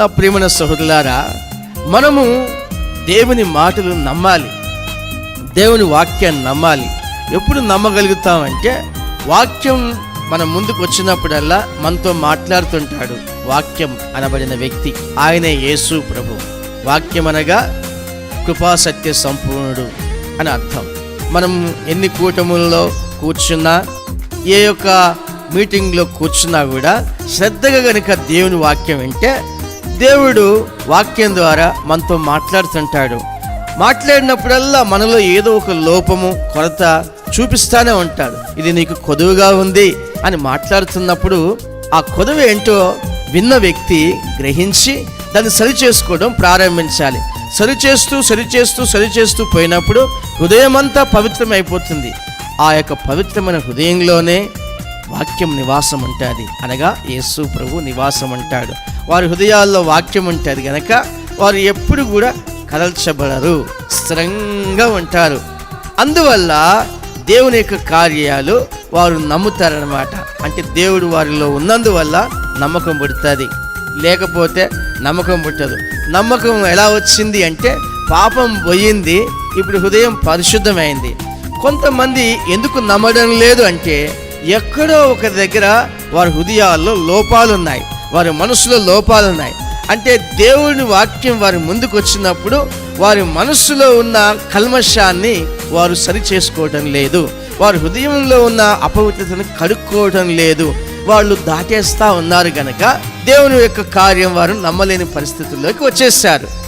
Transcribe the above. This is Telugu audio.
నా ప్రియమైన సహోదరులారా మనము దేవుని మాటలు నమ్మాలి దేవుని వాక్యాన్ని నమ్మాలి. ఎప్పుడు నమ్మగలుగుతామంటే వాక్యం మన ముందుకు వచ్చినప్పుడల్లా మనతో మాట్లాడుతుంటాడు వాక్యం అనబడిన వ్యక్తి. ఆయనే యేసు ప్రభు. వాక్యం అనగా కృపాసత్య సంపూర్ణుడు అని అర్థం. మనం ఎన్ని కూటములలో కూర్చున్నా ఏ యొక్క మీటింగ్లో కూర్చున్నా కూడా శ్రద్ధగా గనుక దేవుని వాక్యం వింటే దేవుడు వాక్యం ద్వారా మనతో మాట్లాడుతుంటాడు. మాట్లాడినప్పుడల్లా మనలో ఏదో ఒక లోపము కొరత చూపిస్తానే ఉంటాడు. ఇది నీకు కొదువుగా ఉంది అని మాట్లాడుతున్నప్పుడు ఆ కొదువు ఏంటో విన్న వ్యక్తి గ్రహించి దాన్ని సరి చేసుకోవడం ప్రారంభించాలి. సరి చేస్తూ సరి చేస్తూ సరి చేస్తూ పోయినప్పుడు హృదయమంతా పవిత్రమైపోతుంది. ఆ యొక్క పవిత్రమైన హృదయంలోనే వాక్యం నివాసం ఉంటుంది అనగా యేసు ప్రభు నివాసం అంటాడు. వారి హృదయాల్లో వాక్యం ఉంటుంది కనుక వారు ఎప్పుడు కూడా కదల్చబడరు స్థిరంగా ఉంటారు. అందువల్ల దేవుని యొక్క కార్యాలు వారు నమ్ముతారనమాట అంటే దేవుడు వారిలో ఉన్నందువల్ల నమ్మకం పుడుతుంది. లేకపోతే నమ్మకం పుట్టదు. నమ్మకం ఎలా వచ్చింది అంటే పాపం పోయింది ఇప్పుడు హృదయం పరిశుద్ధమైంది. కొంతమంది ఎందుకు నమ్మడం లేదు అంటే ఎక్కడో ఒక దగ్గర వారి హృదయాల్లో లోపాలు ఉన్నాయి వారి మనసులో లోపాలు ఉన్నాయి అంటే దేవుని వాక్యం వారి ముందుకు వచ్చినప్పుడు వారి మనస్సులో ఉన్న కల్మషాన్ని వారు సరి చేసుకోవటం లేదు. వారి హృదయంలో ఉన్న అపవిత్రతను కడుక్కోవటం లేదు. వాళ్ళు దాటేస్తా ఉన్నారు గనక దేవుని యొక్క కార్యం వారు నమ్మలేని పరిస్థితుల్లోకి వచ్చేసారు